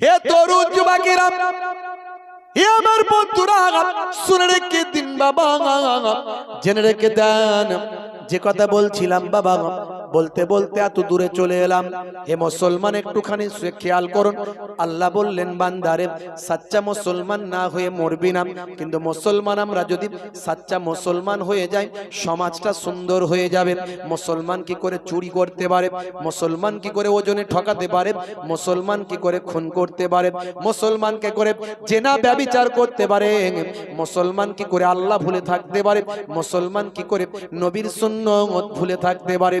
হে তরু যুবকেরা এ আমার বন্ধুরা, শুনে রেখে দিন বাবা। জেনে রেখে দেন, যে কথা বলছিলাম বাবা। বলতে বলতে এত দূরে চলে এলাম। হে মুসলমান, একটুখানি খেয়াল করুন। আল্লাহ বললেন, বান্দারে, সাচ্চা মুসলমান না হয়ে মরবি না। কিন্তু মুসলমান আমরা যদি সাচ্চা মুসলমান হয়ে যাই, সমাজটা সুন্দর হয়ে যাবে। মুসলমান কি করে চুরি করতে পারে? মুসলমান কি করে ওজনে ঠকাতে পারে? মুসলমান কি করে খুন করতে পারে? মুসলমানকে করে জেনা ব্যবিচার করতে পারে? মুসলমান কি করে আল্লাহ ভুলে থাকতে পারে? মুসলমান কি করে নবীর সুন্নত ভুলে থাকতে পারে?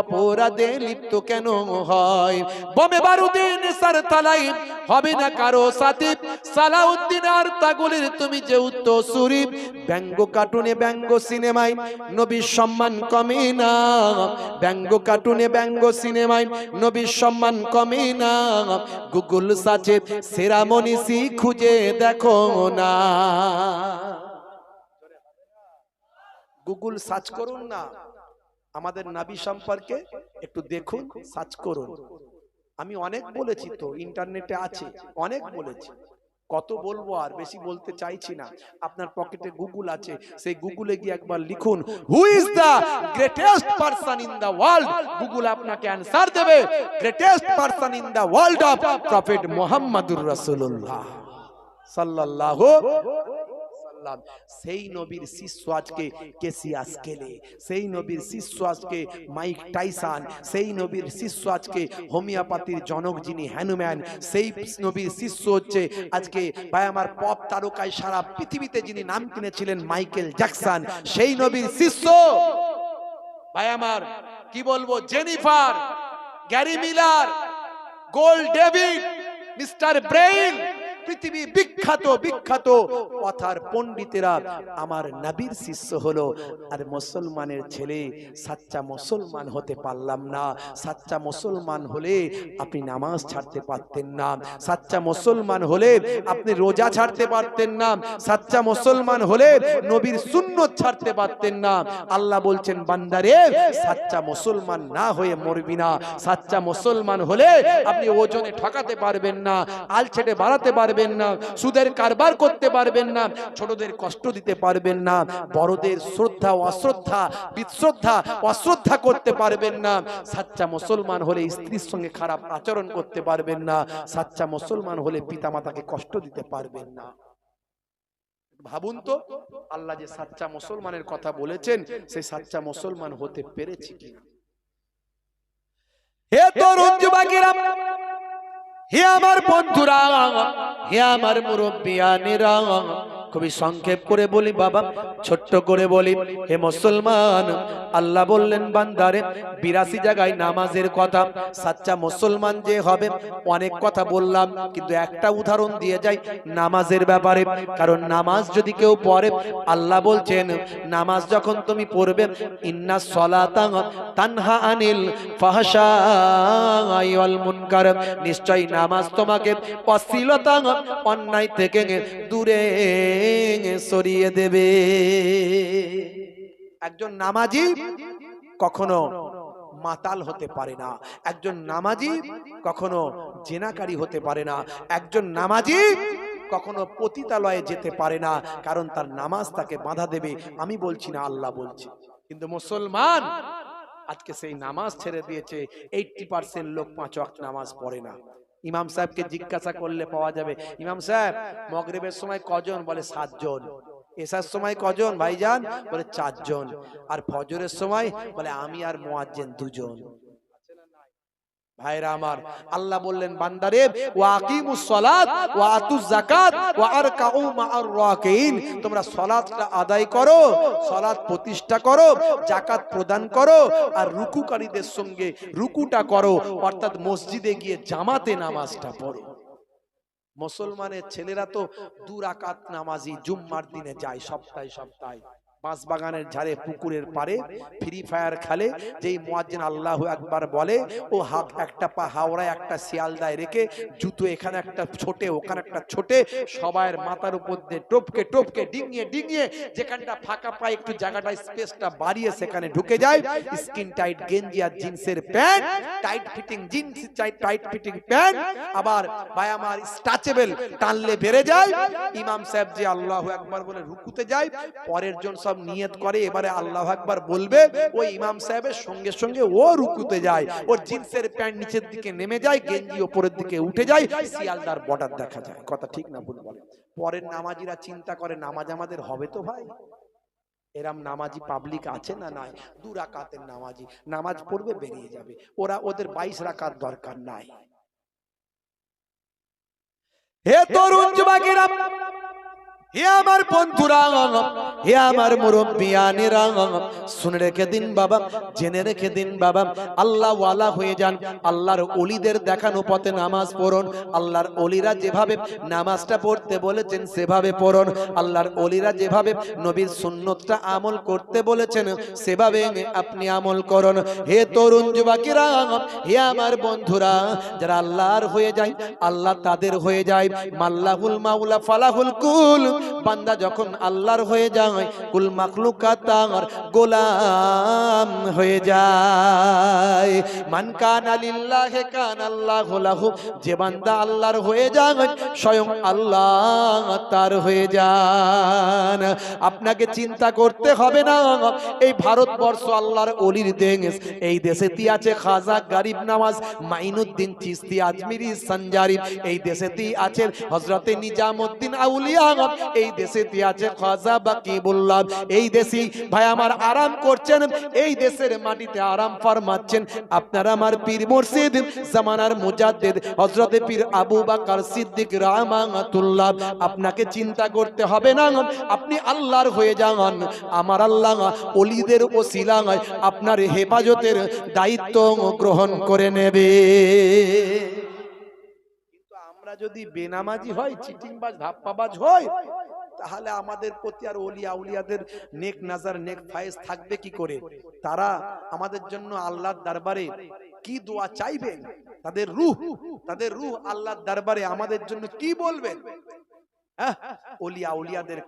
অপরাধে লিপ্ত কেন হয়? বমে বারুদে নেশার তালাই হবে না কারও সাথে সালাউদ্দিন আর তাগুলের তুমি যে উত্তর সুরি ব্যঙ্গ কার্টুনে ব্যঙ্গ সিনেমায় নবীর সম্মান কমে না। ব্যঙ্গ কার্টুনে ব্যঙ্গ সিনেমায় নবীর সম্মান কমে না। গুগল সাচে সেরা মনীষী খুঁজে দেখো না। গুগল সার্চ করুন না। আমাদের নাবি সম্পর্কে একটু দেখুন সার্চ করুন। আমি অনেক বলেছি তো ইন্টারনেটে আছে অনেক বলেছি। কত বলব আর বেশি বলতে চাইছি না। আপনার পকেটে গুগল আছে সেই গুগলে গিয়ে একবার লিখুন who is the greatest person in the world Google আপনাকে অ্যানসার দেবে greatest person in the world of prophet মোহাম্মদুর রাসূলুল্লাহ সাল্লাল্লাহু সাল্লাম সেই নবীর শিষ্য আজকে কেসিয়াস কেলে। সেই নবীর শিষ্য আজকে মাইক টাইসান। সেই নবীর শিষ্য আজকে হোমিওপ্যাথির জনক যিনি হ্যানুম্যান সেই নবীর শিষ্য হচ্ছে আজকে ভাই আমার পপ তারকায় সারা পৃথিবীতে যিনি নাম কিনেছিলেন মাইকেল জ্যাকসন। সেই নবীর শিষ্য! ভাই আমার কি বলব? Jennifer Gary Miller Gold David mister Brain পৃথিবী বিখ্যাত বিখ্যাত কথার পণ্ডিতেরা আমার নবীর শিষ্য হলো। আর মুসলমানের ছেলে, সাচ্চা মুসলমান হতে পারলাম না। সাচ্চা মুসলমান হলে আপনি নামাজ ছাড়তে পারতেন না। সাচ্চা মুসলমান হলে আপনি রোজা ছাড়তে পারতেন না। সাচ্চা মুসলমান হলে নবীর সুন্নত ছাড়তে পারতেন না। আল্লাহ বলছেন, বান্দারে, সাচ্চা মুসলমান না হয়ে মরবি না। সাচ্চা মুসলমান হলে আপনি ওজনে ঠকাতে পারবেন না, আলছেটে বাড়াতে পারবেন না, সুদের কারবার করতে পারবেন না, ছোটদের কষ্ট দিতে পারবেন না, বড়দের শ্রদ্ধা, অশ্রদ্ধা, বিশ্রদ্ধা, অশ্রদ্ধা করতে পারবেন না, সাচ্চা মুসলমান হলে স্ত্রীর সঙ্গে খারাপ আচরণ করতে পারবেন না, সাচ্চা মুসলমান হলে পিতামাতাকে কষ্ট দিতে পারবেন না। ভাবুন তো, আল্লাহ যে সাচ্চা মুসলমানের কথা বলেছেন সেই সাচ্চা মুসলমান হতে পেরেছি কিনা? হে তরুণ যুবকেরা হে আমার বন্ধুরা হে আমার মুরব্বিয়ানেরা খুবই সংক্ষেপ করে বলি বাবা, ছোট্ট করে বলি, হে মুসলমান, আল্লাহ বললেন, বান্দারে, বিরাশি জায়গায় নামাজের কথা সাচ্চা মুসলমান যে হবে, অনেক কথা বললাম, কিন্তু একটা উদাহরণ দিয়ে যাই নামাজের ব্যাপারে। কারণ নামাজ যদি কেউ পড়ে, আল্লাহ বলছেন, নামাজ যখন তুমি পড়বে, ইন্না সলাতা তানহা আনিল ফাহশাই ওয়াল মুনকার। নিশ্চয় নামাজ তোমাকে অশ্লীলতা, অন্যায় থেকে দূরে সরিয়ে দেবে। একজন নামাজি কখনো মাতাল হতে পারে না। একজন নামাজি কখনো জেনাকারী হতে পারে না। একজন নামাজি কখনো পতিতালয়ে যেতে পারে না, কারণ তার নামাজ তাকে বাধা দেবে। আমি বলছি না, আল্লাহ বলছি। কিন্তু মুসলমান আজকে সেই নামাজ ছেড়ে দিয়েছে এইটটি পার্সেন্ট লোক পাঁচ নামাজ পড়ে না। ইমাম সাহেবকে জিজ্ঞাসা করলে পাওয়া যাবে। ইমাম সাহেব মগরিবের সময় কজন? বলে সাতজন। এসার সময় কজন? ভাইজান? বলে চারজন। আর ফজরের সময়? বলে আমি আর মোয়াজ্জেন দুজন। ভাইরা আমার আল্লাহ বললেন বান্দারে ওয়া সালাত ওয়া আতুজ যাকাত ওয়া আরকাউ মা'আর রাকিন তোমরা সালাতটা আদায় করো সালাত প্রতিষ্ঠা করো যাকাত প্রদান করো আর রুকুকারীদের সঙ্গে রুকুটা করো অর্থাৎ মসজিদে গিয়ে জামাতে নামাজটা পড়ো। মুসলমানের ছেলেরা তো দু রাকাত নামাজি জুম্মার দিনে যায় সপ্তাহে সপ্তাহে। বাঁশ বাগানের ঝাড়ে পুকুরের পারে ফ্রি ফায়ার খেলে যেই মুয়াজ্জিন আল্লাহ একবার বলে ও হাত একটা পা হাওড়ায় একটা শিয়ালদায় রেখে জুতো এখানে একটা ছোটে ওখানে একটা ছোটে সবাইয়ের মাথার উপর দিয়ে টপকে টপকে ডিঙিয়ে ডিঙিয়ে যেখানটা ফাঁকা পায় একটু জায়গাটা স্পেসটা বাড়িয়ে সেখানে ঢুকে যায়। স্কিন টাইট গেঞ্জি আর জিন্সের pant tight fitting jeans tight fitting pant আবার ভাই আমার স্ট্রেচেবল টানলে বেড়ে যায়। ইমাম সাহেব যে আল্লাহ একবার বলে রুকুতে যায় পরের জন সব নিয়ত করে এবারে আল্লাহ একবার বলবে ওই ইমাম সাহেবের সঙ্গে সঙ্গে ও রুকুতে যায় ওর জিন্সের প্যান্ট নিচের দিকে নেমে যায় গেঞ্জি ওপরের দিকে উঠে যায় শিয়ালদার বর্ডার দেখা যায়। কথা ঠিক না ভুল বলে পরের নামাজিরা চিন্তা করে নামাজ আমাদের হবে তো ভাই? এরাম নামাজি পাবলিক আছে না নাই? দু রাকাতের নামাজি নামাজ পড়বে বেরিয়ে যাবে। ওরা ওদের বাইশ রাকাত দরকার নাই। হে তরুণ যুবকেরা হে আমার বন্ধুরা, হে আমার মুরব্বিয়ানেরা শুনে রেখে দিন বাবা, জেনে রেখে দিন বাবা, আল্লাহ ওয়ালা হয়ে যান, আল্লাহর অলিদের দেখানো পথে নামাজ পড়ুন, আল্লাহর অলিরা যেভাবে নামাজটা পড়তে বলেছেন সেভাবে পড়ুন, আল্লাহর অলিরা যেভাবে নবীর সুন্নতটা আমল করতে বলেছেন সেভাবে আপনি আমল করুন। হে তরুণ যুবকেরা, হে আমার বন্ধুরা, যারা আল্লাহর হয়ে যায়, আল্লাহ তাদের হয়ে যায়। মাল্লাহুল মাওলা ফালাহুল কুল বান্দা যখন আল্লাহর হয়ে যায়, কুল মাখলুকাত তার গোলাম হয়ে যায়। মান কানা লিল্লাহি কানা আল্লাহু লাহু, যে বান্দা আল্লাহর হয়ে যায়, স্বয়ং আল্লাহ তার হয়ে যান। আপনাকে চিন্তা করতে হবে না, এই ভারতবর্ষ আল্লাহর অলির দেশ, এই দেশেতে আছে খাজা গরিব নামাজ, মাইনুদ্দিন চিস্তি আজমিরি সঞ্জারি, এই দেশেতেই আছে হজরতে নিজামুদ্দিন আউলিয়া এই দেশেতে আছে খাজা বাকিবুল্লাহ। এই দেশি ভাই আমার আরাম করছেন, এই দেশের মাটিতে আরাম ফরমাচ্ছেন। আপনার আমার পীর মুর্শিদ, জামানার মুজাদ্দিদ, হযরতে পীর আবু বকর সিদ্দিক রাহমাতুল্লাহ, আপনাকে চিন্তা করতে হবে না, আপনি আল্লাহর হয়ে যান। আমার আল্লাহ ওলিদের ওসিলায় আপনার হেফাজতের দায়িত্ব গ্রহণ করে নেবে। যদি বেনামাজি হয়, চিটিংবাজ, ধাপ্পাবাজ হয় তাহলে আমাদের প্রতি আর ওলিয়া উলিয়াদের নেক নাজার নেক ফায়েজ থাকবে কি করে? তারা আমাদের জন্য আল্লাহর দরবারে কি দোয়া চাইবেন? তাদের রুহ তাদের রুহ আল্লাহর দরবারে আমাদের জন্য কি বলবেন? হ্যাঁ,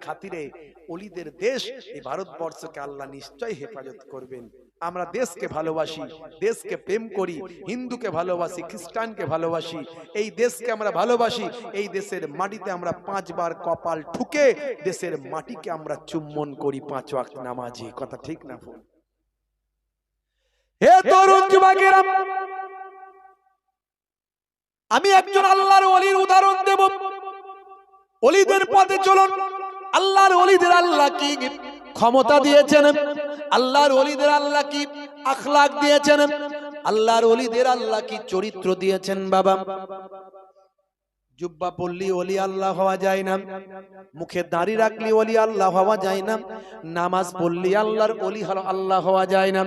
খাতিরে অলিদের দেশ এই ভারতবর্ষকে আল্লাহ নিশ্চয় হেফাজত করবেন। আমরা দেশকে ভালোবাসি দেশকে প্রেম করি হিন্দুকে ভালোবাসি খ্রিস্টানকে ভালোবাসি এই দেশকে আমরা ভালোবাসি এই দেশের মাটিতে আমরা পাঁচবার কপাল ঠুকে দেশের মাটিকে আমরা চুম্বন করি পাঁচ ওয়াক্ত নামাজে কথা ঠিক না ভুল? হে তরুণ যুবকেরা আমি একজন আল্লাহর ওলির উদাহরণ দেব। অলিদের পথে চলুন। আল্লাহর অলিদের আল্লাহ কি ক্ষমতা দিয়েছেন। আল্লাহর অলিদের আল্লাহ কি আখলাখ দিয়েছেন? আল্লাহর অলিদের আল্লাহ কি চরিত্র দিয়েছেন বাবা? জুব্বা পড়লি অলি আল্লাহ হওয়া যায় না। মুখে দাড়ি রাখলি অলি আল্লাহ হওয়া যায় না। নামাজ পড়লি আল্লাহর অলি আল্লাহ হওয়া যায় না।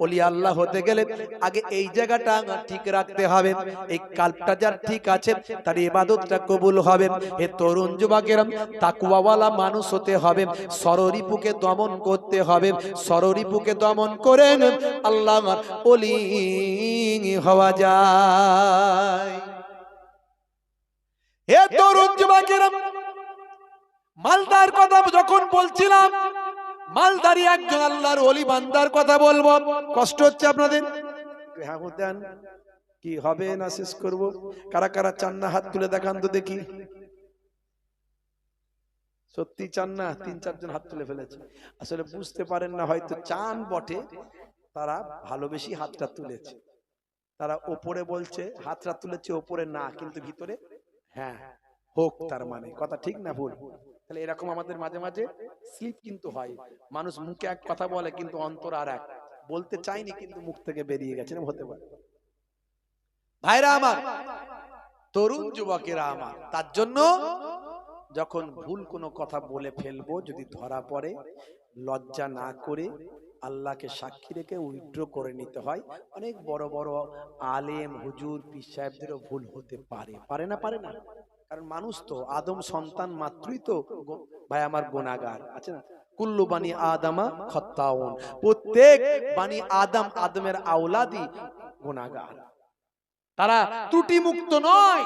অলি আল্লাহ হতে গেলে আগে এই জায়গাটা ঠিক রাখতে হবে। এই কাল্পটা যার ঠিক আছে, তার ইবাদতটা কবুল হবে। এ তরুণ যুবকেরা তাকুয়াওয়ালা মানুষ হতে হবে। সররিপুকে দমন করতে হবে। সররিপুকে দমন করে আল্লাহ অলি হওয়া যায়। হে তরুণ মালদার কথা যখন বলছিলাম মালদারি একজন আল্লাহর অলি বান্দার কথা বলব। কষ্ট হচ্ছে আপনাদের? দেন কি হবে না শেষ করব? কারা কারা চান না হাত তুলে দেখান তো দেখি। সত্যি চান না তিন চারজন হাত তুলে ফেলেছে। আসলে বুঝতে পারেন না, হয়তো চান বটে, তারা ভালোবেসি হাতটা তুলেছে। তারা ওপরে বলছে, হাতটা তুলেছে, ওপরে না, কিন্তু ভিতরে হ্যাঁ হোক তার মানে। কথা ঠিক না ভুল? তাহলে এরকম আমাদের মাঝে মাঝে স্লিপ কিন্তু হয়। মানুষ মুখে এক কথা বলে, কিন্তু অন্তর আর এক। বলতে চাইনি, কিন্তু মুখ থেকে বেরিয়ে গেছে, এরকম হতে পারে। ভাইরা আমার, তরুণ যুবকেরা আমার, তার জন্য যখন ভুল কোনো কথা বলে ফেলব, যদি ধরা পড়ে, লজ্জা না করে আল্লাহকে সাক্ষী রেখে উইথড্র করে নিতে হয়। অনেক বড় বড় আলেম, হুজুর, পীর সাহেবদেরও ভুল হতে পারে। পারে না পারে না? কারণ মানুষ তো, আদম সন্তান মাত্রই তো ভাই আমার গুনাহগার, আছে না? কুল্লু বানি আদামা খত্তাউন। প্রত্যেক বানি আদম, আদমের আওলাদি গুনাহগার। তারা ত্রুটি মুক্ত নয়।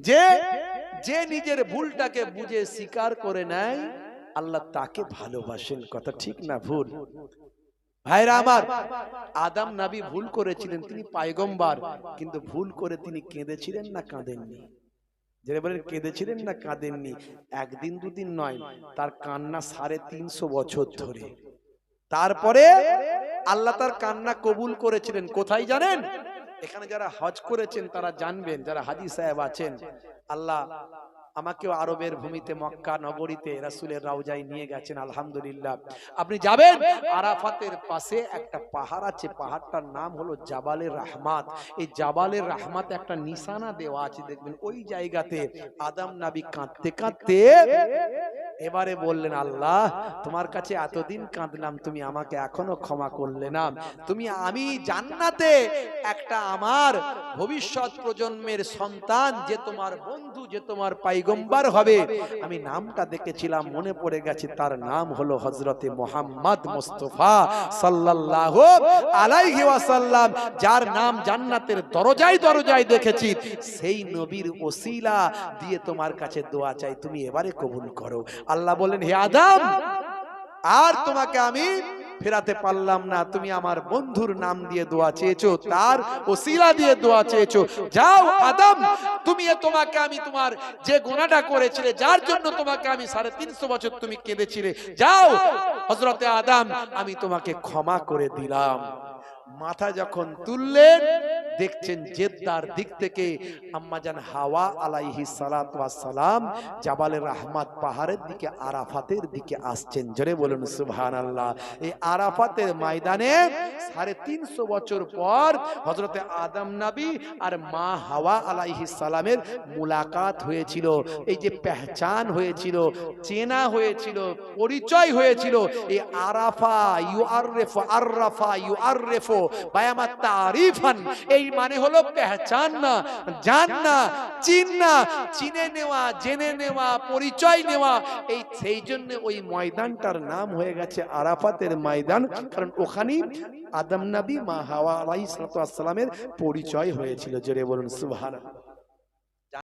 যে যে নিজের ভুলটাকে বুঝে স্বীকার করে নেয় আল্লাহ তাকে ভালোবাসেন। কথা ঠিক না ভুল? ভাইরা আমার আদাম নাবি ভুল করেছিলেন তিনি পায়গম্বার কিন্তু ভুল করে তিনি কেঁদেছিলেন না কাঁদেননি। যেটা বলেন কেঁদেছিলেন না কাঁদেননি? একদিন দুদিন নয় তার কান্না সাড়ে তিনশো বছর ধরে। তারপরে আল্লাহ তার কান্না কবুল করেছিলেন। কোথায় জানেন? এখানে যারা হজ করেছেন তারা জানবেন যারা হাজি সাহেব আছেন আল্লাহ আমাকেও আরবের ভূমিতে মক্কা নগরীতে রাসুলের রাউজাই নিয়ে গেছেন, আলহামদুলিল্লাহ। আপনি যাবেন? আরাফাতের পাশে একটা পাহাড় আছে, পাহাড়টার নাম হলো জাবালের রাহমাত। এই জাবালের রাহমাতে একটা নিশানা দেওয়া আছে, দেখবেন ওই জায়গাতে আদম নাবি কাঁদতে কাঁদতে এবারে বললেন, আল্লাহ, তোমার কাছে এতদিন কাঁদলাম, তুমি আমাকে এখনও ক্ষমা করলে না। তুমি আমি জান্নাতে একটা আমার ভবিষ্যৎ প্রজন্মের সন্তান যে তোমার বন্ধু, যে তোমার পাইগম্বার হবে। আমি নামটা দেখেছিলাম, মনে পড়ে গেছে, তার নাম হলো হজরতে মোহাম্মদ মুস্তফা সাল্লাল্লাহু আলাইহি ওয়াসাল্লাম, যার নাম জান্নাতের দরজায় দরজায় দেখেছি। সেই নবীর ওসিলা দিয়ে তোমার কাছে দোয়া চাই, তুমি এবারে কবুল করো। আল্লাহ বলেন হে আদম আর তোমাকে আমি ফেরাতে পারলাম না। তুমি আমার বন্ধুর নাম দিয়ে দোয়া চেয়েছো তার ওসিলা দিয়ে দোয়া চেয়েছো। যাও আদম তুমি এ তোমাকে আমি তোমার যে গুণাটা করেছিলে যার জন্য তোমাকে আমি সাড়ে তিনশো বছর তুমি কেঁদেছিলে। যাও হজরতে আদম আমি তোমাকে ক্ষমা করে দিলাম। মাথা যখন তুললেন দেখছেন জেদ্দার দিক থেকে আম্মাজান হাওয়া আলাইহি সালাম জাবালের রাহমাত পাহাড়ের দিকে আরাফাতের দিকে আসছেন। জোরে বলুন সুবহান আল্লাহ এই আরাফাতের ময়দানে সাড়ে তিনশো বছর পর হজরতে আদম নবী আর মা হাওয়া আলাইহি সালামের মুলাকাত হয়েছিল। এই যে পেহচান হয়েছিল চেনা হয়েছিল পরিচয় হয়েছিল। এই আরাফা ইউ আররেফো আররাফা ইউ আররেফো বায়ামা তারিফান এই মানে হলো চিন নেওয়া, জেনে নেওয়া, পরিচয় নেওয়া। এই সেই জন্য ওই ময়দানটার নাম হয়ে গেছে আরাফাতের ময়দান, কারণ ওখানেই আদম নবী মা হাওয়া আলাইসালামের সালামের পরিচয় হয়েছিল। জোরে বলুন, সুবহানাল্লাহ।